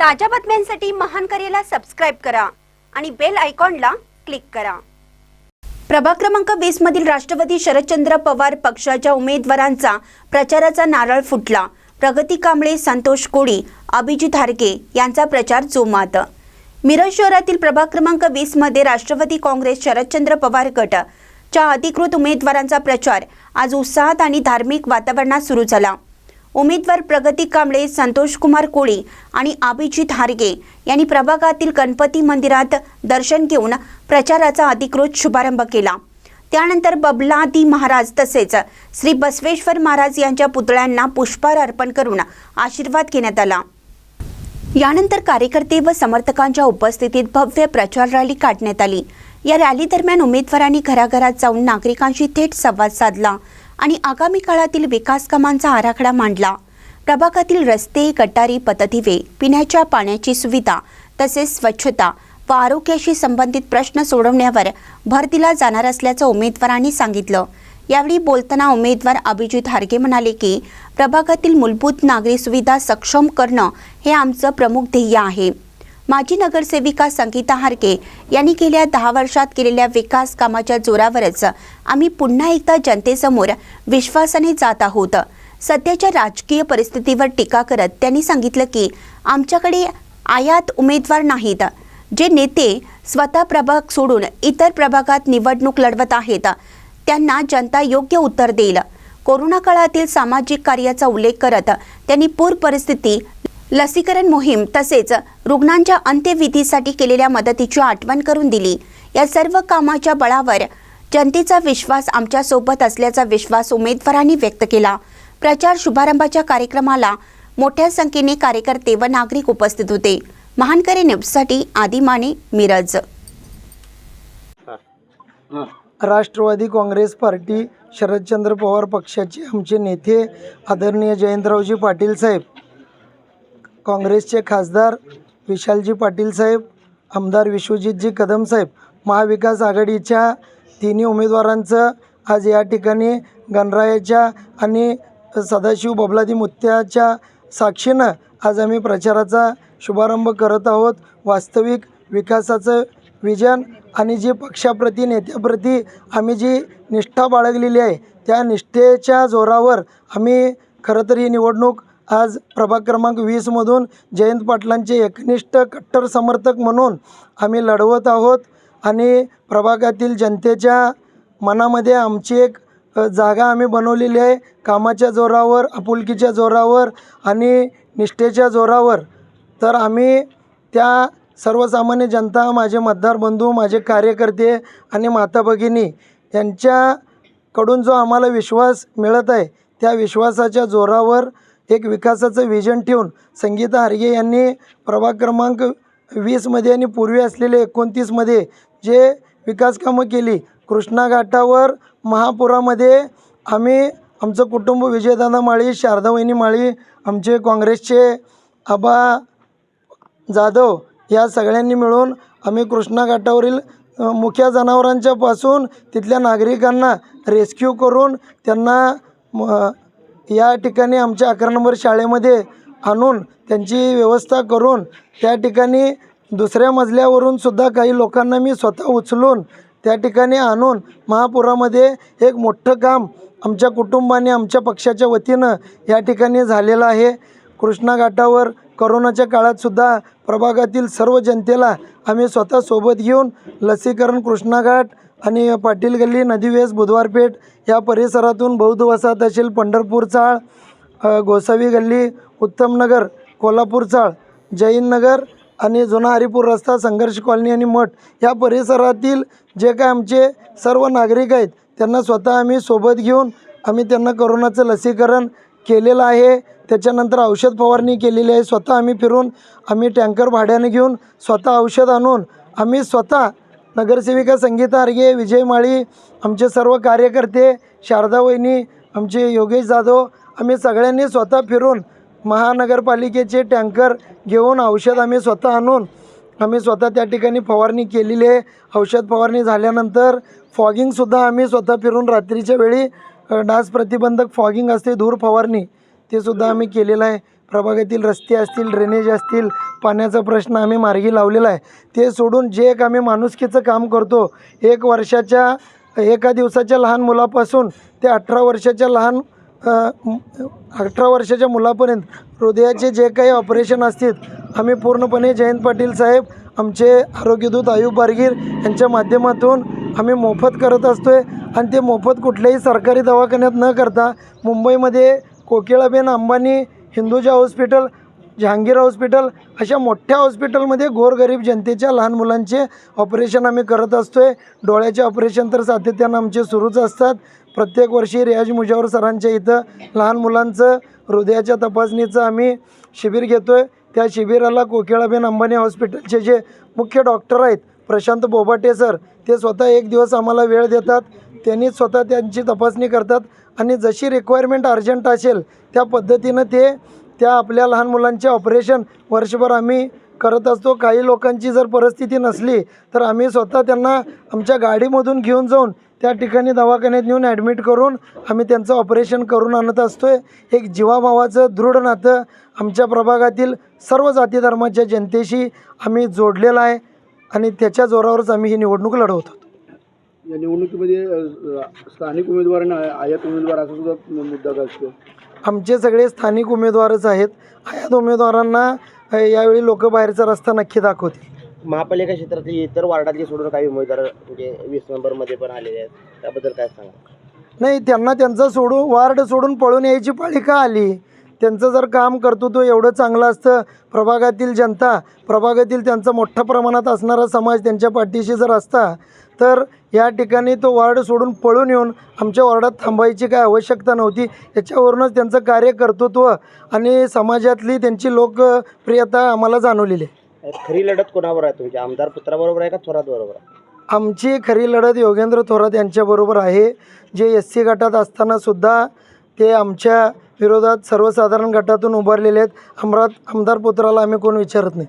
ताज्या बातम्यांसाठी महान करेला सबस्क्राईब करा आणि बेल आयकॉनला क्लिक करा. प्रभाग क्रमांक वीस मधील राष्ट्रवादी शरदचंद्र पवार पक्षाच्या उमेदवारांचा प्रचाराचा नारळ फुटला. प्रगती कांबळे संतोष कोळी अभिजित हारगे यांचा प्रचार जोमात. मिरज शहरातील प्रभाग क्रमांक वीसमध्ये राष्ट्रवादी काँग्रेस शरदचंद्र पवार गट च्या अधिकृत उमेदवारांचा प्रचार आज उत्साहात आणि धार्मिक वातावरणात सुरू झाला. उमेदवार प्रगती कांबळे संतोष कुमार कोळी आणि अभिजित हारगे यांनी प्रभागातील गणपती मंदिरात दर्शन घेऊन प्रचाराचा अधिकृत शुभारंभ केला. त्यानंतर बबलादी महाराज तसेच श्री बसवेश्वर महाराज यांच्या पुतळ्यांना पुष्पहार अर्पण करून आशीर्वाद घेण्यात आला. यानंतर कार्यकर्ते व समर्थकांच्या उपस्थितीत भव्य प्रचार रॅली काढण्यात आली. या रॅली दरम्यान उमेदवारांनी घराघरात जाऊन नागरिकांशी थेट संवाद साधला. आणि आगामी काळातील विकास कामांचा आराखडा मांडला. प्रभागातील रस्ते गटारी पथदिवे पिण्याच्या पाण्याची सुविधा तसेच स्वच्छता व आरोग्याशी संबंधित प्रश्न सोडवण्यावर भर दिला जाणार असल्याचं उमेदवारांनी सांगितलं. यावेळी बोलताना उमेदवार अभिजित हारगे म्हणाले की प्रभागातील मूलभूत नागरी सुविधा सक्षम करणं हे आमचं प्रमुख ध्येय आहे. माजी नगरसेविका संगीता हारके यांनी गेल्या दहा वर्षात केलेल्या विकास कामाच्या जोरावरच आम्ही पुन्हा एकदा जनतेसमोर विश्वासाने जात आहोत. सध्याच्या राजकीय परिस्थितीवर टीका करत त्यांनी सांगितलं की आमच्याकडे आयात उमेदवार नाहीत. जे नेते स्वतः प्रभाग सोडून इतर प्रभागात निवडणूक लढवत आहेत त्यांना जनता योग्य उत्तर देईल. कोरोना काळातील सामाजिक कार्याचा उल्लेख करत त्यांनी पूर परिस्थिती लसीकरण मोहीम तसेच रुग्णांच्या अंत्यविधीसाठी केलेल्या मदतीची आठवण करून दिली. या सर्व कामाच्या बळावर जनतेचा विश्वास आमच्यासोबत असल्याचा विश्वास उमेदवारांनी व्यक्त केला. प्रचार शुभारंभाच्या कार्यक्रमाला मोठ्या संख्येने कार्यकर्ते व नागरिक उपस्थित होते. महानकरे न्यूजसाठी आदिमाने मिरज. राष्ट्रवादी काँग्रेस पार्टी शरदचंद्र पवार पक्षाचे आमचे नेते आदरणीय जयंतरावजी पाटील साहेब काँग्रेसचे खासदार विशालजी पाटील साहेब आमदार विश्वजितजी कदम साहेब महाविकास आघाडीच्या तिन्ही उमेदवारांचं आज या ठिकाणी गणरायाच्या आणि सदाशिव बबलादी मुत्याच्या साक्षीनं आज आम्ही प्रचाराचा शुभारंभ करत आहोत. वास्तविक विकासाचं विजन आणि जी पक्षाप्रती नेत्याप्रती आम्ही जी निष्ठा बाळगलेली आहे त्या निष्ठेच्या जोरावर आम्ही खरं तर ही निवडणूक आज प्रभाग क्रमांक वीसमधून जयंत पाटलांचे एकनिष्ठ कट्टर समर्थक म्हणून आम्ही लढवत आहोत. आणि प्रभागातील जनतेच्या मनामध्ये आमची एक जागा आम्ही बनवलेली आहे. कामाच्या जोरावर आपुलकीच्या जोरावर आणि निष्ठेच्या जोरावर. तर आम्ही त्या सर्वसामान्य जनता माझे मतदार बंधू माझे कार्यकर्ते आणि माता भगिनी यांच्याकडून जो आम्हाला विश्वास मिळत आहे त्या विश्वासाच्या जोरावर एक विकासाचं विजन ठेवून संगीता हरगे यांनी प्रभाग क्रमांक वीसमध्ये आणि पूर्वी असलेले एकोणतीसमध्ये जे विकास कामं केली कृष्णा घाटावर महापुरामध्ये आम्ही आमचं कुटुंब विजयदादा माळी शारदावहिनी माळी आमचे काँग्रेसचे आबा जाधव या सगळ्यांनी मिळून आम्ही कृष्णा घाटावरील मुख्या जनावरांच्यापासून तिथल्या नागरिकांना रेस्क्यू करून त्यांना म, या ठिकाणी आमच्या अकरा नंबर शाळेमध्ये आणून त्यांची व्यवस्था करून त्या ठिकाणी दुसऱ्या मजल्यावरून सुद्धा काही लोकांना मी स्वतः उचलून त्या ठिकाणी आणून महापुरामध्ये एक मोठं काम आमच्या कुटुंबाने आमच्या पक्षाच्या वतीनं या ठिकाणी झालेलं आहे. कृष्णा घाटावर करोनाच्या काळातसुद्धा प्रभागातील सर्व जनतेला आम्ही स्वतः सोबत घेऊन लसीकरण कृष्णाघाट आणि पाटील गल्ली नदीवेस बुधवारपेठ या परिसरातून बौद्ध वसाहत असेल पंढरपूर चाळ गोसावी गल्ली उत्तमनगर कोल्हापूर चाळ जैन नगर आणि जुना हरिपूर रस्ता संघर्ष कॉलनी आणि मठ या परिसरातील जे काय आमचे सर्व नागरिक आहेत त्यांना स्वतः आम्ही सोबत घेऊन आम्ही त्यांना करोनाचं लसीकरण केलेलं आहे. त्याच्यानंतर औषध फवारणी केलेली आहे. स्वतः आम्ही फिरून आम्ही टँकर भाड्याने घेऊन स्वतः औषध आणून आम्ही स्वतः नगरसेविका संगीता आर्गे विजय माळी आमचे सर्व कार्यकर्ते शारदा वहिनी आमचे योगेश जाधव आम्ही सगळ्यांनी स्वतः फिरून महानगरपालिकेचे टँकर घेऊन औषध आम्ही स्वतः आणून आम्ही स्वतः त्या ठिकाणी फवारणी केलेली आहे. औषध फवारणी झाल्यानंतर फॉगिंगसुद्धा आम्ही स्वतः फिरून रात्रीच्या वेळी डास प्रतिबंधक फॉगिंग असते धूर फवारणी ते सुद्धा आम्ही केलेलं आहे. प्रभागातील रस्ते असतील ड्रेनेज असतील पाण्याचा प्रश्न आम्ही मार्गी लावलेला आहे. ते सोडून जे एक आम्ही माणुसकीचं काम करतो एक वर्षाच्या एका दिवसाच्या लहान मुलापासून ते अठरा वर्षाच्या लहान अठरा वर्षाच्या मुलापर्यंत हृदयाचे जे काही ऑपरेशन असतील आम्ही पूर्णपणे जयंत पाटील साहेब आमचे आरोग्यदूत आयुब बारगीर यांच्या माध्यमातून आम्ही मोफत करत असतो आहे आणि ते मोफत कुठल्याही सरकारी दवाखान्यात न करता मुंबईमध्ये कोकिळाबेन अंबानी हिंदुजा हॉस्पिटल जहांगीर हॉस्पिटल अशा मोठ्या हॉस्पिटलमध्ये गोरगरीब जनतेच्या लहान मुलांचे ऑपरेशन आम्ही करत असतो आहे डोळ्याचे ऑपरेशन तर सातत्यानं आमचे सुरूच असतात. प्रत्येक वर्षी रियाज मुजावर सरांच्या इथं लहान मुलांचं हृदयाच्या तपासणीचं आम्ही शिबिर घेतो आहे त्या शिबिराला कोकिळाबेन अंबानी हॉस्पिटलचे जे मुख्य डॉक्टर आहेत प्रशांत बोबाटे सर ते स्वतः एक दिवस आम्हाला वेळ देतात. त्यांनी स्वतः त्यांची तपासणी करतात. आणि जशी रिक्वायरमेंट अर्जंट असेल त्या पद्धतीनं ते त्या आपल्या लहान मुलांचे ऑपरेशन वर्षभर आम्ही करत असतो. काही लोकांची जर परिस्थिती नसली तर आम्ही स्वतः त्यांना आमच्या गाडीमधून घेऊन जाऊन त्या ठिकाणी दवाखान्यात नेऊन ॲडमिट करून आम्ही त्यांचं ऑपरेशन करून आणत असतो आहे एक जीवाभावाचं दृढ नातं आमच्या प्रभागातील सर्व जाती धर्माच्या जनतेशी आम्ही जोडलेलं आहे आणि त्याच्या जोरावरच आम्ही ही निवडणूक लढवतो. या निवडणुकीमध्ये अ, स्थानिक उमेदवार आणि आय- आयात उमेदवार असा सुद्धा मुद्दा असतो आमचे सगळे स्थानिक उमेदवारच आहेत. आयात उमेदवारांना अ, यावेळी लोक बाहेरचा रस्ता नक्की दाखवतील. महापालिका क्षेत्रातील इतर वार्डातले सोडून काही उमेदवार म्हणजे वीस नंबरमध्ये पण आलेले आहेत. त्याबद्दल काय सांगा नाही त्यांना त्यांचं सोडून वार्ड सोडून पळून यायची पाळी का आली? त्यांचं जर काम कर्तृत्व एवढं चांगलं असतं. प्रभागातील जनता प्रभागातील त्यांचा मोठ्या प्रमाणात असणारा समाज त्यांच्या पाठीशी जर असता तर या ठिकाणी तो वार्ड सोडून पळून येऊन आमच्या वार्डात थांबायची काय आवश्यकता नव्हती. याच्यावरूनच त्यांचं कार्य कर्तृत्व आणि समाजातली त्यांची लोकप्रियता आम्हाला जाणवलेली आहे. खरी लढत कोणावर आहे तुमच्या आमदार पुत्राबरोबर आहे का थोरात बरोबर आहे? आमची खरी लढत योगेंद्र थोरात यांच्याबरोबर आहे. जे एस सी गटात असतानासुद्धा ते आमच्या विरोधात सर्वसाधारण गटातून उभारलेले आहेत. अमरात आमदार पुत्राला आम्ही कोण विचारत नाही.